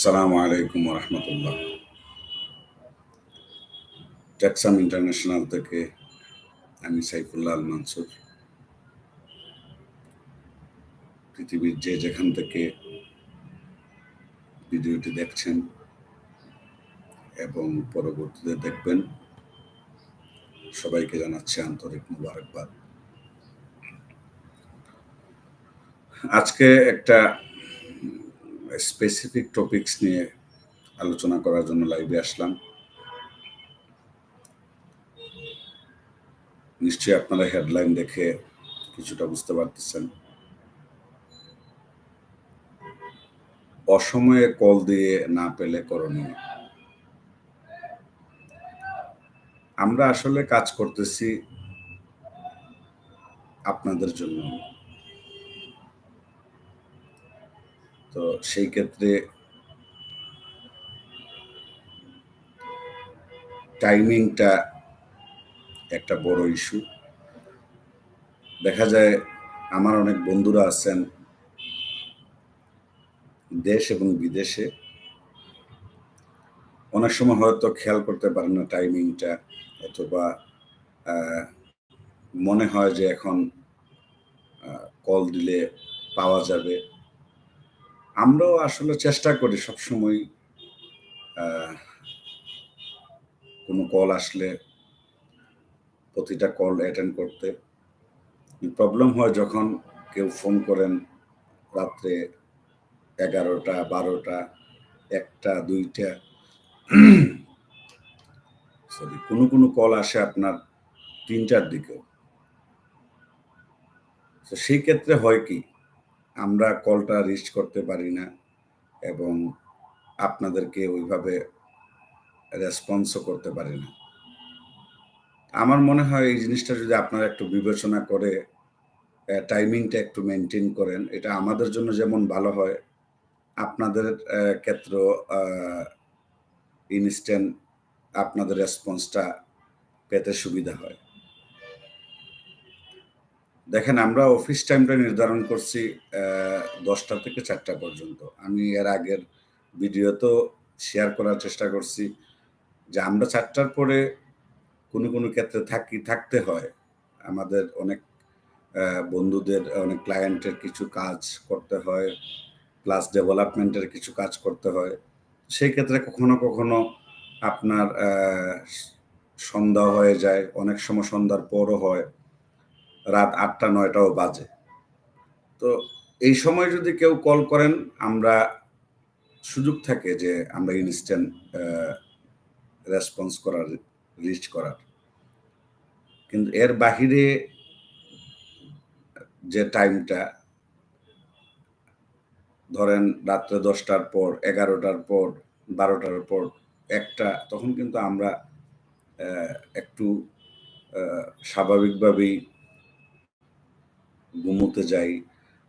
আসসালামু আলাইকুম রহমতুল্লাহ ট্যাক্সাম ইন্টারন্যাশনাল থেকে আমি সাইফুল্লাহ আল মানসুর। পৃথিবীর যে যেখান থেকে ভিডিওটি দেখছেন এবং পরবর্তীতে দেখবেন, সবাইকে জানাচ্ছি আন্তরিক মুবারকবাদ। আজকে একটা স্পেসিফিক টপিকস নিয়ে আলোচনা করার জন্য লাইভে আসলাম। নিশ্চয়ই আপনারা হেডলাইন দেখে কিছুটা বুঝতে পারতেছেন। অসময়ে কল দিয়ে না পেলে করণীয়। আমরা আসলে কাজ করতেছি আপনাদের জন্য। তো সেই ক্ষেত্রে টাইমিংটা একটা বড় ইস্যু দেখা যায় আমার অনেক বন্ধুরা আছেন দেশ এবং বিদেশে। অনেক সময় হয়তো খেয়াল করতে পারেন না টাইমিংটা অথবা মনে হয় যে এখন কল দিলে পাওয়া যাবে। আমরাও আসলে চেষ্টা করি সবসময় কোনো কল আসলে প্রতিটা কল অ্যাটেন্ড করতে। প্রবলেম হয় যখন কেউ ফোন করেন রাত্রে এগারোটা, বারোটা, একটা, দুইটা। সরি কোনো কোনো কল আসে আপনার তিনটার দিকেও। তো সেই ক্ষেত্রে হয় কি আমরা কলটা রিচ করতে পারি না এবং আপনাদেরকে ওইভাবে রেসপন্সও করতে পারি না। আমার মনে হয় এই জিনিসটা যদি আপনারা একটু বিবেচনা করে টাইমিংটা একটু মেনটেন করেন, এটা আমাদের জন্য যেমন ভালো হয়, আপনাদের ক্ষেত্র ইনস্ট্যান্ট আপনাদের রেসপন্সটা পেতে সুবিধা হয়। দেখেন, আমরা অফিস টাইমটা নির্ধারণ করছি দশটা থেকে চারটা পর্যন্ত। আমি এর আগের ভিডিও তো শেয়ার করার চেষ্টা করছি যে আমরা চারটার পরে কোনো কোনো ক্ষেত্রে থাকি, থাকতে হয়। আমাদের অনেক বন্ধুদের, অনেক ক্লায়েন্টের কিছু কাজ করতে হয় প্লাস ডেভেলপমেন্টের কিছু কাজ করতে হয়। সেই ক্ষেত্রে কখনো কখনো আপনার সন্ধ্যা হয়ে যায়, অনেক সময় সন্ধ্যার পরও হয়। রাত আটটা, নয়টাও বাজে। তো এই সময় যদি কেউ কল করেন, আমরা সুযোগ থাকে যে আমরা ইনস্ট্যান্ট রেসপন্স করার রিচ করার। কিন্তু এর বাহিরে যে টাইমটা ধরেন রাত্রে দশটার পর, এগারোটার পর, বারোটার পর, একটা, তখন কিন্তু আমরা একটু স্বাভাবিকভাবেই ঘুমোতে যাই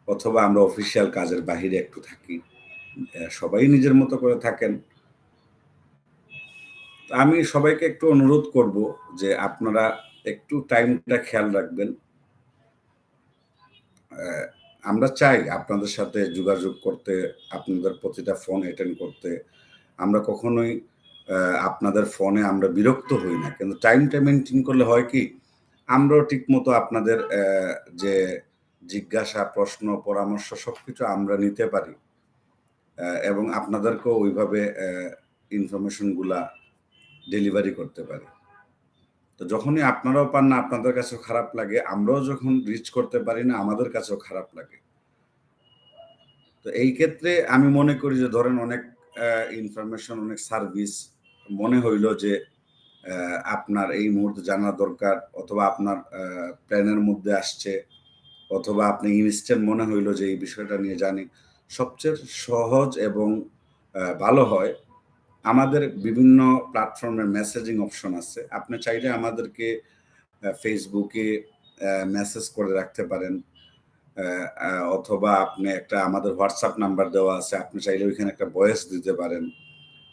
অথবা আমরা অফিসিয়াল কাজের বাহিরে একটু থাকি। সবাই নিজের মতো করে থাকেন। আমি সবাইকে একটু অনুরোধ করব যে আপনারা একটু টাইমটা খেয়াল রাখবেন। আমরা চাই আপনাদের সাথে যোগাযোগ করতে, আপনাদের প্রতিটা ফোন অ্যাটেন্ড করতে। আমরা কখনোই আপনাদের ফোনে আমরা বিরক্ত হই না। কিন্তু টাইমটা মেনটেন করলে হয় কি, আমরাও ঠিক মতো আপনাদের যে জিজ্ঞাসা, প্রশ্ন, পরামর্শ সব কিছু আমরা নিতে পারি। এবং আপনাদেরকেও ওইভাবে ইনফরমেশনগুলা ডেলিভারি করতে পারি। তো যখনই আপনারাও পান না, আপনাদের কাছেও খারাপ লাগে, আমরাও যখন রিচ করতে পারি না, আমাদের কাছেও খারাপ লাগে। তো এই ক্ষেত্রে আমি মনে করি যে, ধরেন অনেক ইনফরমেশন অনেক সার্ভিস মনে হইল যে আপনার এই মুহূর্তে জানা দরকার অথবা আপনার প্ল্যানের মধ্যে আসছে। অথবা আপনি ইনস্ট্যান্ট মনে হইল যে এই বিষয়টা নিয়ে জানি, সবচেয়ে সহজ এবং ভালো হয় আমাদের বিভিন্ন প্ল্যাটফর্মের মেসেজিং অপশন আছে। আপনি চাইলে আমাদেরকে ফেসবুকে মেসেজ করে রাখতে পারেন। অথবা আপনি একটা আমাদের হোয়াটসঅ্যাপ নাম্বার দেওয়া আছে, আপনি চাইলে ওইখানে একটা ভয়েস দিতে পারেন,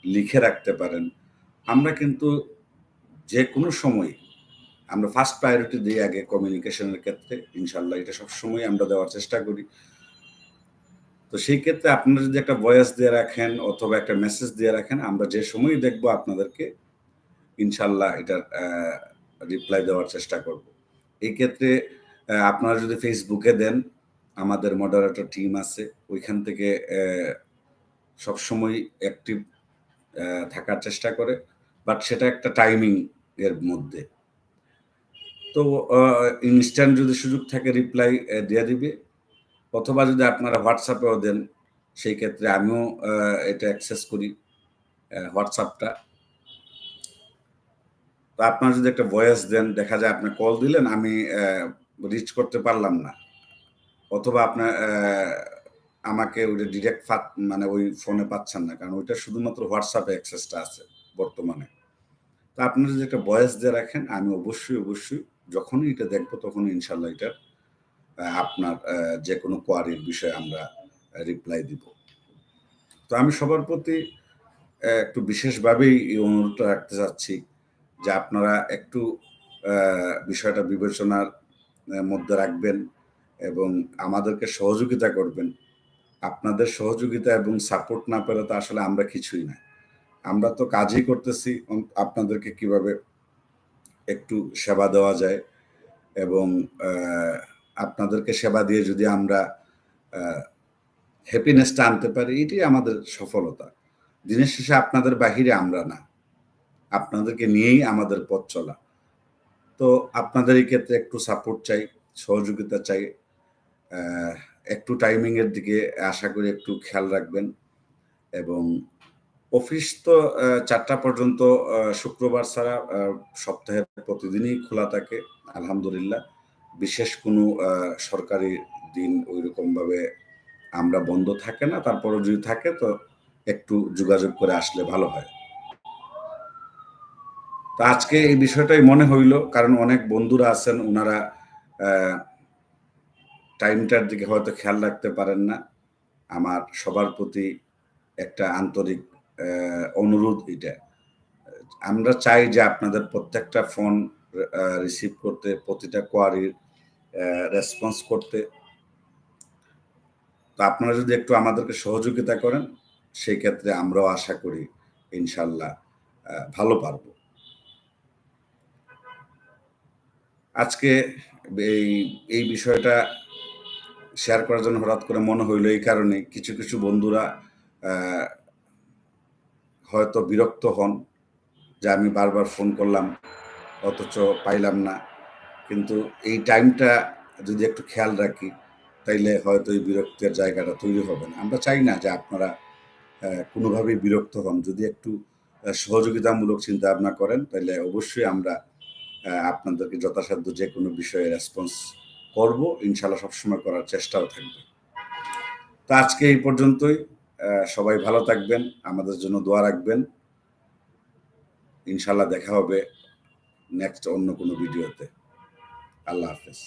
লিখে রাখতে পারেন। আমরা কিন্তু যে কোনো সময় আমরা ফার্স্ট প্রায়োরিটি দিই আগে কমিউনিকেশনের ক্ষেত্রে ইনশাল্লাহ এটা সবসময় আমরা দেওয়ার চেষ্টা করি। তো সেই ক্ষেত্রে আপনারা যদি একটা ভয়েস দিয়ে রাখেন অথবা একটা মেসেজ দিয়ে রাখেন, আমরা যে সময় দেখব আপনাদেরকে ইনশাল্লাহ এটার রিপ্লাই দেওয়ার চেষ্টা করব। এই ক্ষেত্রে আপনারা যদি ফেসবুকে দেন, আমাদের মডারেটর টিম আছে, ওইখান থেকে সবসময় অ্যাক্টিভ থাকার চেষ্টা করে বাট সেটা একটা টাইমিং এর মধ্যে। তো ইনস্ট্যান্ট যদি সুযোগ থাকে রিপ্লাই দিয়ে দিবে। অথবা যদি আপনারা হোয়াটসঅ্যাপেও দেন, সেই ক্ষেত্রে আমিও এটা অ্যাক্সেস করি হোয়াটসঅ্যাপটা তো আপনার যদি একটা ভয়েস দেন, দেখা যায় আপনি কল দিলেন, আমি রিচ করতে পারলাম না। অথবা আপনার আমাকে ওইটা ডিরেক্ট মানে ওই ফোনে পাচ্ছেন না, কারণ ওইটা শুধুমাত্র হোয়াটসঅ্যাপে অ্যাক্সেসটা আছে বর্তমানে। তো আপনি যদি একটা ভয়েস দিয়ে রাখেন, আমি অবশ্যই অবশ্যই যখনই এটা দেখব তখন ইনশাল্লাহ এটা আপনার যে কোনো কোয়ারির বিষয়ে আমরা রিপ্লাই দিব। তো আমি সবার প্রতি একটু বিশেষভাবেই এই অনুরোধটা রাখতে চাচ্ছি যে আপনারা একটু বিষয়টা বিবেচনার মধ্যে রাখবেন এবং আমাদেরকে সহযোগিতা করবেন। আপনাদের সহযোগিতা এবং সাপোর্ট না পেলে তো আসলে আমরা কিছুই না। আমরা তো কাজই করতেছি আপনাদেরকে কীভাবে একটু সেবা দেওয়া যায় এবং আপনাদেরকে সেবা দিয়ে যদি আমরা হ্যাপিনেসটা আনতে পারি, এটাই আমাদের সফলতা। দিনের শেষে আপনাদের বাহিরে আমরা না। আপনাদেরকে নিয়েই আমাদের পথ চলা। তো আপনাদের এই ক্ষেত্রে একটু সাপোর্ট চাই, সহযোগিতা চাই একটু টাইমিংয়ের দিকে আশা করি একটু খেয়াল রাখবেন এবং অফিস তো চারটা পর্যন্ত শুক্রবার ছাড়া সপ্তাহের প্রতিদিনই খোলা থাকে, আলহামদুলিল্লাহ। বিশেষ কোনো সরকারি দিন ওইরকম ভাবে আমরা বন্ধ থাকে না তারপরে যদি থাকে তো একটু যোগাযোগ করে আসলে ভালো হয়। তো আজকে এই বিষয়টাই মনে হইল, কারণ অনেক বন্ধুরা আছেন ওনারা টাইমটার দিকে হয়তো খেয়াল রাখতে পারেন না। আমার সবার প্রতি একটা আন্তরিক অনুরোধ এটা। আমরা চাই যে আপনাদের প্রত্যেকটা ফোন রিসিভ করতে, প্রতিটা কোয়ারির রেসপন্স করতে। তো আপনারা যদি একটু আমাদেরকে সহযোগিতা করেন, সেই ক্ষেত্রে আমরাও আশা করি ইনশাল্লাহ ভালো পারব। আজকে এই এই বিষয়টা শেয়ার করার জন্য হঠাৎ করে মনে হইল এই কারণে। কিছু কিছু বন্ধুরা হয়তো বিরক্ত হন যে আমি বারবার ফোন করলাম, অথচ পাইলাম না। কিন্তু এই টাইমটা যদি একটু খেয়াল রাখি, তাইলে হয়তো এই বিরক্তের জায়গাটা তৈরি হবে না। আমরা চাই না যে আপনারা কোনোভাবেই বিরক্ত হন। যদি একটু সহযোগিতামূলক চিন্তা ভাবনা করেন তাহলে অবশ্যই আমরা আপনাদেরকে যথাসাধ্য যে কোনো বিষয়ে রেসপন্স করব। ইনশাল্লাহ সবসময় করার চেষ্টাও থাকবে। তো আজকে এই পর্যন্তই। সবাই ভালো থাকবেন, আমাদের জন্য দোয়া রাখবেন। ইনশাল্লাহ দেখা হবে নেক্সট অন্য কোনো ভিডিওতে। আল্লাহ হাফেজ।